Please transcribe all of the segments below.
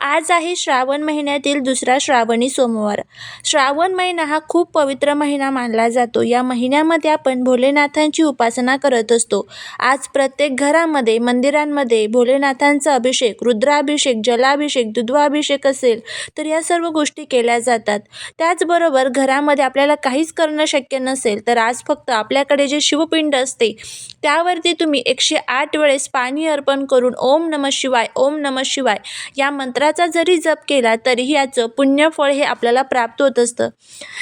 आज आहे श्रावण महिन्यातील दुसरा श्रावणी सोमवार. श्रावण महिना हा खूप पवित्र महिना मानला जातो. या महिन्यामध्ये आपण भोलेनाथांची उपासना करत असतो. आज प्रत्येक घरामध्ये मंदिरांमध्ये भोलेनाथांचा अभिषेक रुद्राभिषेक जलाभिषेक दुध्वाभिषेक असेल तर या सर्व गोष्टी केल्या जातात. त्याचबरोबर घरामध्ये आपल्याला काहीच करणं शक्य नसेल तर आज फक्त आपल्याकडे जे शिवपिंड असते त्यावरती तुम्ही एकशे आठ वेळेस पाणी अर्पण करून ओम नम शिवाय ओम नम शिवाय या मंत्राचा जरी जप केला तरीही याचं पुण्यफळ हे आपल्याला प्राप्त होत असतं.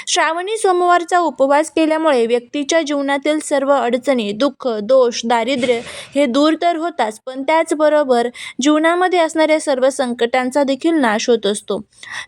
श्रावणी सोमवारचा उपवास केल्यामुळे व्यक्तीच्या जीवनातील सर्व अडचणी दुःख दोष दारिद्र्य हे दूर तर होताच पण त्याचबरोबर जीवनामध्ये असणाऱ्या सर्व संकटांचा देखील नाश होत असतो.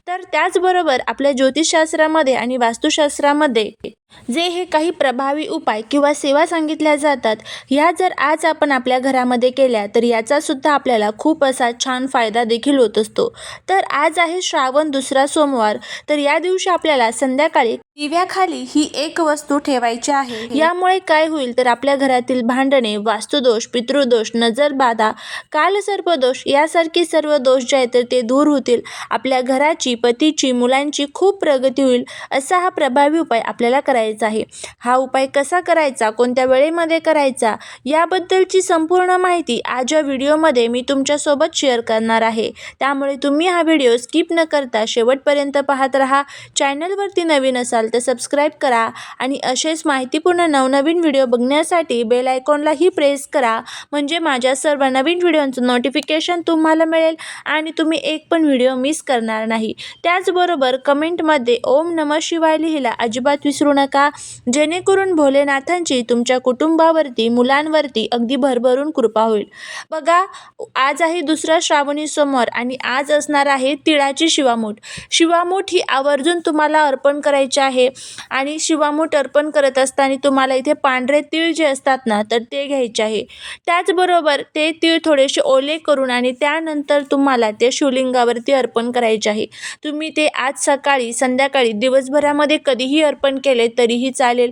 तर त्याचबरोबर आपल्या ज्योतिषशास्त्रामध्ये आणि वास्तुशास्त्रामध्ये जे हे काही प्रभावी उपाय किंवा सेवा सांगितल्या जातात ह्या जर आज आपण आपल्या घरामध्ये केल्या तर याचासुद्धा आपल्याला खूप असा छान फायदा देखील होत असतो. तर आज आहे श्रावण दुसरा सोमवार. तर या दिवशी आपल्याला संध्याकाळी दिव्याखाली ही एक वस्तू ठेवायची आहे. यामुळे काय होईल तर आपल्या घरातील भांडणे वास्तुदोष पितृदोष नजरबाधा कालसर्पदोष यासारखे सर्व दोष जे आहेत तर ते दूर होतील. आपल्या घराची पतीची मुलांची खूप प्रगती होईल असा हा प्रभावी उपाय आपल्याला करायचा आहे. हा उपाय कसा करायचा कोणत्या वेळेमध्ये करायचा याबद्दलची संपूर्ण माहिती आज या व्हिडिओमध्ये मी तुमच्यासोबत शेअर करणार आहे. त्यामुळे तुम्ही हा व्हिडिओ स्किप न करता शेवटपर्यंत पाहत राहा. चॅनलवरती नवीन असाल तर सबस्क्राईब करा आणि असेच माहितीपूर्ण नवनवीन व्हिडिओ बघण्यासाठी बेल आयकॉनलाही प्रेस करा. म्हणजे माझ्या सर्व नवीन व्हिडिओंचं नोटिफिकेशन तुम्हाला मिळेल आणि तुम्ही एक पण व्हिडिओ मिस करणार नाही. त्याचबरोबर कमेंटमध्ये ओम नम शिवाय लिहिला अजिबात विसरू नका. जेणेकरून भोलेनाथांची तुमच्या कुटुंबावरती मुलांवरती अगदी भरभरून कृपा होईल. बघा आज आहे दुसरा श्रावणी सोमवार आणि आज असणार आहे तिळाची शिवामूठ. शिवामूठ ही आवर्जून तुम्हाला अर्पण करायची आहे. आणि शिवामूठ अर्पण करत असताना तुम्हाला इथे पांढरे तीळ जे असतात ना तर ते घ्यायचे आहे. त्याचबरोबर ते तीळ थोडेसे ओले करून आणि त्यानंतर तुम्हाला ते शिवलिंगावरती अर्पण करायचे आहे. तुम्ही ते आज सकाळी संध्याकाळी दिवसभरामध्ये कधीही अर्पण केले तरीही चालेल.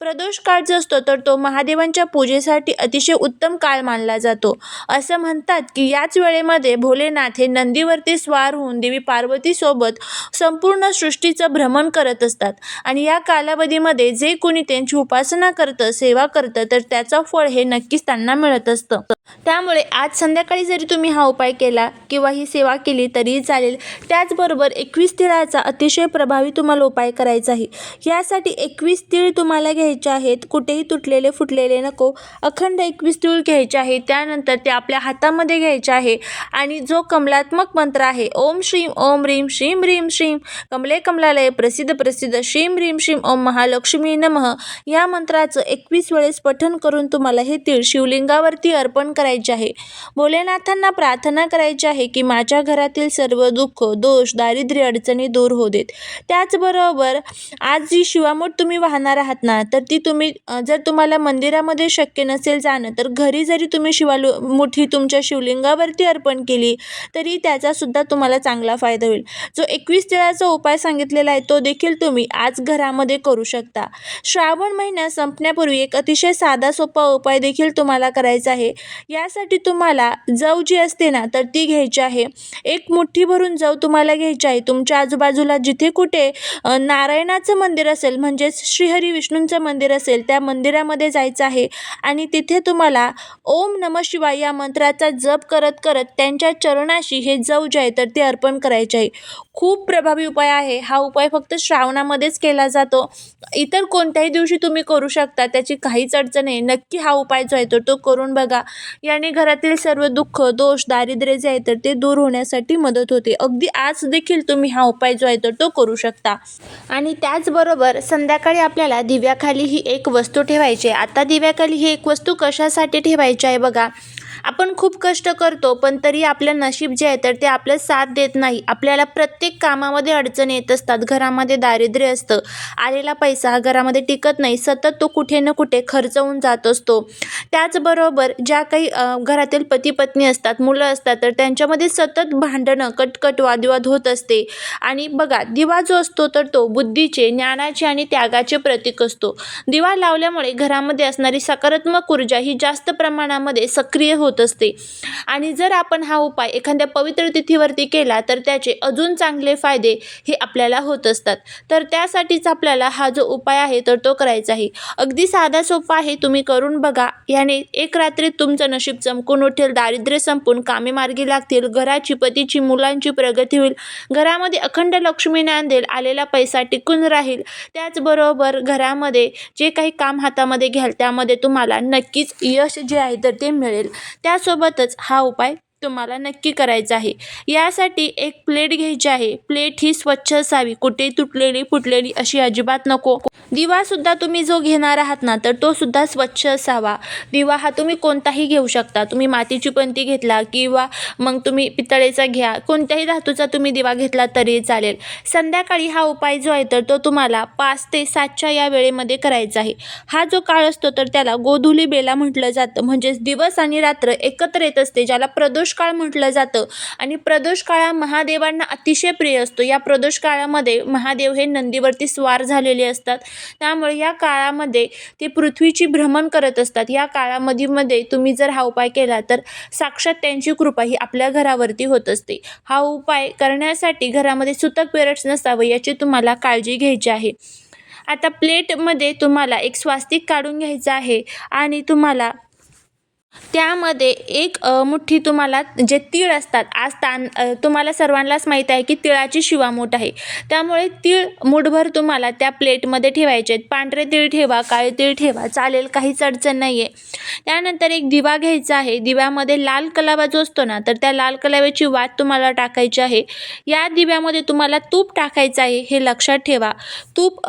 प्रदोष काळ जो असतो तर तो महादेवांच्या पूजेसाठी अतिशय उत्तम काळ मानला जातो. असं म्हणतात की याच वेळेमध्ये भोलेनाथ हे नंदीवरती स्वार होऊन देवी पार्वतीसोबत संपूर्ण सृष्टीचं भ्रमण करत असतात. आणि या कालावधीमध्ये जे कोणी त्यांची उपासना करतं सेवा करतं तर त्याचं फळ हे नक्कीच त्यांना मिळत असतं. त्यामुळे आज संध्याकाळी जरी तुम्ही हा उपाय केला किंवा ही सेवा केली तरीही चालेल. त्याचबरोबर एकवीस तिळाचा अतिशय प्रभावी तुम्हाला उपाय करायचा आहे. यासाठी एकवीस तीळ तुम्हाला घ्यायचे आहेत. कुठेही तुटलेले फुटलेले नको. अखंड एकवीस तीळ घ्यायचे आहे. त्यानंतर ते आपल्या हातामध्ये घ्यायचे आहे. आणि जो कमलात्मक मंत्र आहे ओम श्रीम ओम रीम श्रीम रीम श्रीम कमले कमलालय प्रसिद्ध प्रसिद्ध श्रीम ह्रीम श्रीम ओम महालक्ष्मी नमः. या मंत्राचं एकवीस वेळेस पठन करून तुम्हाला हे तीळ शिवलिंगावरती अर्पण करायचे आहे. भोलेनाथांना प्रार्थना करायची आहे की माझ्या घरातील सर्व दुःख दोष दारिद्र्य अडचणी दूर होऊ देत. त्याचबरोबर आज जी शिवामूठ तुम्ही वाहणार आहात ना तर ती तुम्ही जर तुम्हाला मंदिरामध्ये शक्य नसेल जाणं तर घरी जरी तुम्ही शिवालू मुठी तुमच्या शिवलिंगावरती अर्पण केली तरी त्याचासुद्धा तुम्हाला चांगला फायदा होईल. जो एकवीस तिळाचा उपाय सांगितलेला आहे तो देखील तुम्ही आज घरामध्ये करू शकता. श्रावण महिना संपण्यापूर्वी एक अतिशय साधा सोपा उपाय देखील तुम्हाला करायचा आहे. यासाठी तुम्हाला जव जी असते ना तर ती घ्यायची आहे. एक मुठ्ठी भरून जव तुम्हाला घ्यायची आहे. तुमच्या आजूबाजूला जिथे कुठे नारायणाचं मंदिर असेल म्हणजेच श्रीहरी विष्णूंचं मंदिर असेल त्या मंदिरामध्ये जायचं आहे. आणि तिथे तुम्हाला ओम नम शिवाय या मंत्राचा जप करत करत त्यांच्या चरणाशी हे जव जे आहे तर ते अर्पण करायचे आहे. खूप प्रभावी उपाय आहे. हा उपाय फक्त श्रावणामध्ये दिवसामध्येच केला जातो. इतर कोणत्याही दिवशी तुम्ही करू शकता त्याची काहीच अडचण नाही. नक्की हा उपाय जो आहे तर तो करून बघा. याने घरातील सर्व दुःख दोष दारिद्र्य जे आहे तर ते दूर होण्यासाठी मदत होते. अगदी आज देखील तुम्ही हा उपाय जो आहे तर तो करू शकता. आणि त्याचबरोबर संध्याकाळी आपल्याला दिव्याखाली ही एक वस्तू ठेवायची आहे. आता दिव्याखाली ही एक वस्तू कशासाठी ठेवायची आहे बघा. आपण खूप कष्ट करतो पण तरी आपलं नशीब जे आहे तर ते आपलं साथ देत नाही. आपल्याला प्रत्येक कामामध्ये अडचण येत असतात. घरामध्ये दारिद्र्य असतं. आलेला पैसा हा घरामध्ये टिकत नाही. सतत तो कुठे ना कुठे खर्च होऊन जात असतो. त्याचबरोबर ज्या काही घरातील पती पत्नी असतात मुलं असतात तर त्यांच्यामध्ये सतत भांडणं कटकट वादविवाद होत असते. आणि बघा दिवा जो असतो तर तो बुद्धीचे ज्ञानाचे आणि त्यागाचे प्रतीक असतो. दिवा लावल्यामुळे घरामध्ये असणारी सकारात्मक ऊर्जा ही जास्त प्रमाणामध्ये सक्रिय होते. असते. आणि जर आपण हा उपाय एखाद्या पवित्र तिथीवरती केला तर त्याचे अजून चांगले फायदे हे आपल्याला होत असतात. तर त्यासाठीच आपल्याला हा जो उपाय आहे तर तो करायचा आहे. अगदी साधा सोपा आहे तुम्ही करून बघा. याने एक रात्रीत तुमचं नशीब चमकून उठेल दारिद्र्य संपून कामे मार्गी लागतील घराची पतीची मुलांची प्रगती होईल. घरामध्ये अखंड लक्ष्मी नांदेल आलेला पैसा टिकून राहील. त्याचबरोबर घरामध्ये जे काही काम हातामध्ये घ्याल त्यामध्ये तुम्हाला नक्कीच यश जे आहे तर ते मिळेल. त्यासोबतच हा उपाय तुम्हाला नक्की करायचं आहे. यासाठी एक प्लेट घ्यायची आहे. प्लेट ही स्वच्छ असावी. कुठे तुटलेली फुटलेली अशी अजिबात नको. दिवासुद्धा तुम्ही जो घेणार आहात ना तर तो सुद्धा स्वच्छ असावा. दिवा हा तुम्ही कोणताही घेऊ शकता. तुम्ही मातीची पंती घेतला किंवा मग तुम्ही पितळेचा घ्या. कोणत्याही धातूचा तुम्ही दिवा घेतला तरी चालेल. संध्याकाळी हा उपाय जो आहे तर तो तुम्हाला पाच ते सातच्या या वेळेमध्ये करायचा आहे. हा जो काळ असतो तर त्याला गोधुली बेला म्हटलं जातं. म्हणजेच दिवस आणि रात्र एकत्र येत असते ज्याला प्रदोष काळ म्हटलं जातं. आणि प्रदोष काळ हा महादेवांना अतिशय प्रिय असतो. या प्रदोष काळामध्ये महादेव हे नंदीवरती स्वार झालेले असतात. त्यामुळे या काळामध्ये ते पृथ्वीची भ्रमण करत असतात. या काळामध्ये मध्ये तुम्ही जर हा उपाय केला तर साक्षात त्यांची कृपा ही आपल्या घरावरती होत असते. हा उपाय करण्यासाठी घरामध्ये सुतक पेरट्स नसावं याची तुम्हाला काळजी घ्यायची आहे. आता प्लेटमध्ये तुम्हाला एक स्वास्तिक काढून घ्यायचं आहे आणि तुम्हाला त्यामध्ये एक मुठ्ठी तुम्हाला जे तीळ असतात आज तान तुम्हाला सर्वांनाच माहीत आहे की तिळाची शिवामूठ आहे. त्यामुळे तीळ मुठभर तुम्हाला त्या प्लेटमध्ये ठेवायचे आहेत. पांढरे तीळ ठेवा काळे तीळ ठेवा चालेल काहीच अडचण नाही आहे त्यानंतर एक दिवा घ्यायचा आहे. दिव्यामध्ये लाल कलावा जो असतो ना तर त्या लाल कलाव्याची वात तुम्हाला टाकायची आहे. या दिव्यामध्ये तुम्हाला तूप टाकायचं आहे हे लक्षात ठेवा. तूप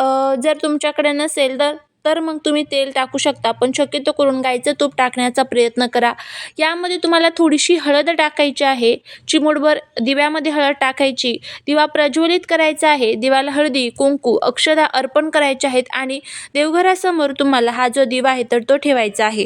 जर तुमच्याकडे नसेल तर तर मग तुम्ही तेल टाकू शकता पण शक्यतो करून गाईचं तूप टाकण्याचा प्रयत्न करा. यामध्ये तुम्हाला थोडीशी हळद टाकायची आहे चिमूटभर दिव्यामध्ये हळद टाकायची. दिवा प्रज्वलित करायचा आहे दिवाला हळदी कुंकू अक्षदा अर्पण करायचे आहेत आणि देवघरासमोर तुम्हाला हा जो दिवा आहे तर तो ठेवायचा आहे.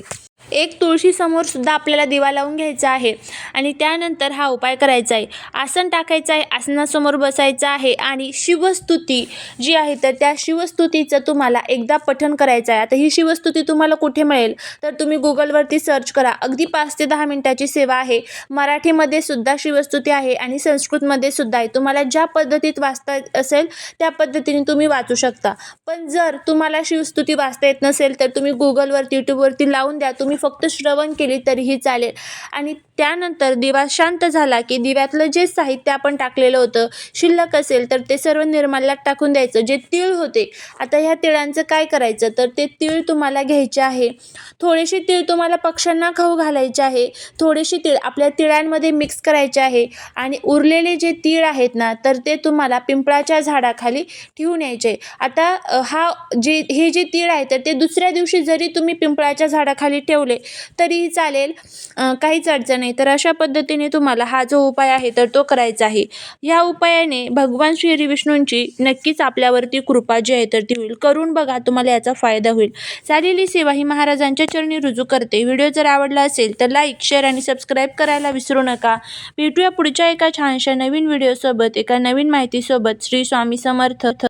एक तुळशीसमोर सुद्धा आपल्याला दिवा लावून घ्यायचा आहे. आणि त्यानंतर हा उपाय करायचा आहे. आसन टाकायचं आहे आसनासमोर बसायचं आहे आणि शिवस्तुती जी आहे तर त्या शिवस्तुतीचं तुम्हाला एकदा पठण करायचं आहे. आता ही शिवस्तुती तुम्हाला कुठे मिळेल? तर तुम्ही गुगलवरती सर्च करा. अगदी पाच ते दहा मिनटाची सेवा आहे. मराठीमध्ये सुद्धा शिवस्तुती आहे आणि संस्कृतमध्ये सुद्धा आहे. तुम्हाला ज्या पद्धतीत वाचता येत असेल त्या पद्धतीने तुम्ही वाचू शकता. पण जर तुम्हाला शिवस्तुती वाचता येत नसेल तर तुम्ही गुगलवरती यूट्यूबवरती लावून द्या. तुम्ही फक्त श्रवण केली तरीही चालेल. आणि त्यानंतर दिवा शांत झाला की दिव्यातलं जे साहित्य आपण टाकलेलं होतं शिल्लक असेल तर ते सर्व निर्माल्यात टाकून द्यायचं. जे तीळ होते आता ह्या तिळांचं काय करायचं? तर ते तीळ तुम्हाला घ्यायचे आहे. थोडेसे तीळ तुम्हाला पक्ष्यांना खाऊ घालायचे आहे. थोडेसे तीळ आपल्या तिळांमध्ये मिक्स करायचे आहे. आणि उरलेले जे तीळ आहेत ना तर ते तुम्हाला पिंपळाच्या झाडाखाली ठेवून यायचे. आता हा जे हे जे तीळ आहे तर ते दुसऱ्या दिवशी जरी तुम्ही पिंपळाच्या झाडाखाली ठेवले तरीही चालेल. काहीच अडचण नाही. तर अशा पद्धतीने तुम्हाला हा जो उपाय आहे तर तो करायचा आहे. या उपायाने भगवान श्री हरी विष्णूंची नक्कीच आपल्यावरती कृपा जी आहे तर ती होईल. करून बघा तुम्हाला याचा फायदा होईल. झालेली सेवा ही महाराजांच्या चरणी रुजू करते. व्हिडिओ जर आवडला असेल तर लाईक शेअर आणि सबस्क्राईब करायला विसरू नका. भेटूया पुढच्या एका छानशा नवीन व्हिडिओसोबत एका नवीन माहितीसोबत. श्री स्वामी समर्थ.